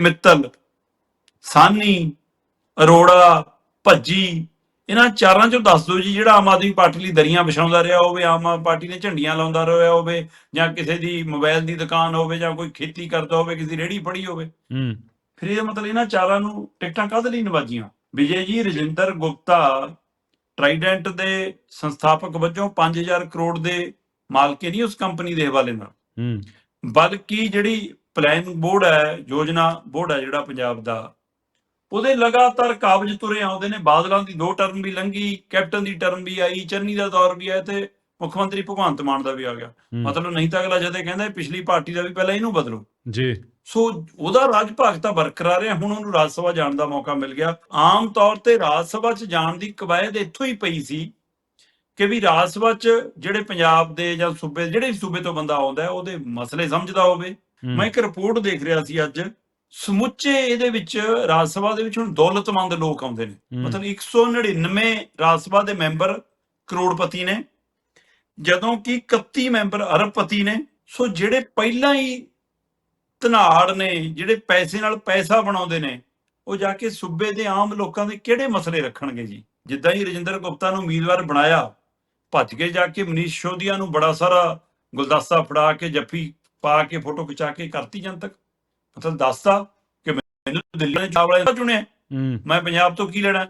ਮਿੱਤਲ ਸਾਨੀ ਅਰੋੜਾ ਭੱਜੀ ਇਹਨਾਂ ਚਾਰਾਂ ਚੋਂ ਦੱਸ ਦਿਓ ਜੀ ਜਿਹੜਾ ਆਮ ਆਦਮੀ ਪਾਰਟੀ ਲਈ ਦਰੀਆਂ ਵਿਛਾਉਂਦਾ ਰਿਹਾ ਹੋਵੇ ਆਮ ਆਦਮੀ ਪਾਰਟੀ ਨੇ ਝੰਡੀਆਂ ਲਾਉਂਦਾ ਰਿਹਾ ਹੋਵੇ ਜਾਂ ਕਿਸੇ ਦੀ ਮੋਬਾਈਲ ਦੀ ਦੁਕਾਨ ਹੋਵੇ ਜਾਂ ਕੋਈ ਖੇਤੀ ਕਰਦਾ ਹੋਵੇ ਕਿਸੇ ਦੀ ਰੇਹੜੀ ਫੜੀ ਹੋਵੇ। ਹੂੰ। ਫਿਰ ਇਹ ਮਤਲਬ ਇਹਨਾਂ ਚਾਰਾਂ ਨੂੰ ਟਿਕਟਾਂ ਕਾਹਦੇ ਲਈ ਨਵਾਜੀਆਂ ਵਿਜੇ ਜੀ ਰਜਿੰਦਰ ਗੁਪਤਾ ਟਰਾਈਡੈਂਟ ਦੇ ਸੰਸਥਾਪਕ ਵਜੋਂ 5000 ਕਰੋੜ ਦੇ ਮਾਲਕੇ ਨਹੀਂ ਉਸ ਕੰਪਨੀ ਦੇ ਹਵਾਲੇ ਨਾਲ। ਹੂੰ। ਬਲਕਿ ਜਿਹੜੀ ਪਲਾਨ ਬੋਰਡ ਹੈ ਯੋਜਨਾ ਬੋਰਡ ਹੈ ਜਿਹੜਾ ਪੰਜਾਬ ਦਾ। ਉਹਦੇ ਲਗਾਤਾਰ ਕਾਬਜ ਤੁਰੇ ਆਉਂਦੇ ਨੇ। ਬਾਦਲਾਂ ਦੀ ਦੋ ਟਰਮ ਵੀ ਲੰਘੀ ਕੈਪਟਨ ਦੀ ਟਰਮ ਵੀ ਆਈ ਚੰਨੀ ਦਾ ਦੌਰ ਵੀ ਆਇਆ ਤੇ ਮੁੱਖ ਮੰਤਰੀ ਭਗਵੰਤ ਮਾਨ ਦਾ ਵੀ ਆ ਗਿਆ। ਮਤਲਬ ਨਹੀਂ ਤਾਂ ਅਗਲਾ ਜਦੇ ਕਹਿੰਦਾ ਪਿਛਲੀ ਪਾਰਟੀ ਦਾ ਵੀ ਪਹਿਲਾਂ ਇਹਨੂੰ ਬਦਲੋ। ਜੀ। ਸੋ ਉਹਦਾ ਰਾਜ ਭਾਗ ਤਾਂ ਬਰਕਰਾਰ ਹੈ। ਹੁਣ ਉਹਨੂੰ ਰਾਜ ਸਭਾ ਜਾਣ ਦਾ ਮੌਕਾ ਮਿਲ ਗਿਆ। ਆਮ ਤੌਰ ਤੇ ਰਾਜ ਸਭਾ 'ਚ ਜਾਣ ਦੀ ਕਵਾਇਦ ਇੱਥੋਂ ਹੀ ਪਈ ਸੀ ਕਿ ਵੀ ਰਾਜ ਸਭਾ 'ਚ ਜਿਹੜੇ ਪੰਜਾਬ ਦੇ ਜਾਂ ਸੂਬੇ ਜਿਹੜੇ ਵੀ ਸੂਬੇ ਤੋਂ ਬੰਦਾ ਆਉਂਦਾ ਉਹਦੇ ਮਸਲੇ ਸਮਝਦਾ ਹੋਵੇ। ਮੈਂ ਇੱਕ ਰਿਪੋਰਟ ਦੇਖ ਰਿਹਾ ਸੀ ਅੱਜ ਸਮੁੱਚੇ ਇਹਦੇ ਵਿੱਚ ਰਾਜ ਸਭਾ ਦੇ ਵਿੱਚ ਹੁਣ ਦੌਲਤਮੰਦ ਲੋਕ ਆਉਂਦੇ ਨੇ। ਮਤਲਬ 199 ਰਾਜ ਸਭਾ ਦੇ ਮੈਂਬਰ ਕਰੋੜਪਤੀ ਨੇ ਜਦੋਂ ਕਿ 31 ਮੈਂਬਰ ਅਰਬਪਤੀ ਨੇ। ਸੋ ਜਿਹੜੇ ਪਹਿਲਾਂ ਹੀ ਧਨਾੜ ਨੇ ਜਿਹੜੇ ਪੈਸੇ ਨਾਲ ਪੈਸਾ ਬਣਾਉਂਦੇ ਨੇ ਉਹ ਜਾ ਕੇ ਸੂਬੇ ਦੇ ਆਮ ਲੋਕਾਂ ਦੇ ਕਿਹੜੇ ਮਸਲੇ ਰੱਖਣਗੇ ਜੀ? ਜਿੱਦਾਂ ਹੀ ਰਜਿੰਦਰ ਗੁਪਤਾ ਨੂੰ ਉਮੀਦਵਾਰ ਬਣਾਇਆ ਭੱਜ ਕੇ ਜਾ ਕੇ ਮਨੀਸ਼ ਸ਼ੋਦੀਆ ਨੂੰ ਬੜਾ ਸਾਰਾ ਗੁਲਦਸਤਾ ਫੜਾ ਕੇ ਜੱਫੀ ਪਾ ਕੇ ਫੋਟੋ ਖਿਚਾ ਕੇ ਕਰਤੀ ਜਨਤਕ। ਮਤਲਬ ਦੱਸਤਾ ਕਿ ਮੈਨੂੰ ਦਿੱਲੀ ਨੇ ਚਾਵਲਾ ਚੁਣਿਆ। ਮੈਂ ਪੰਜਾਬ ਤੋਂ ਕੀ ਲੈਣਾ?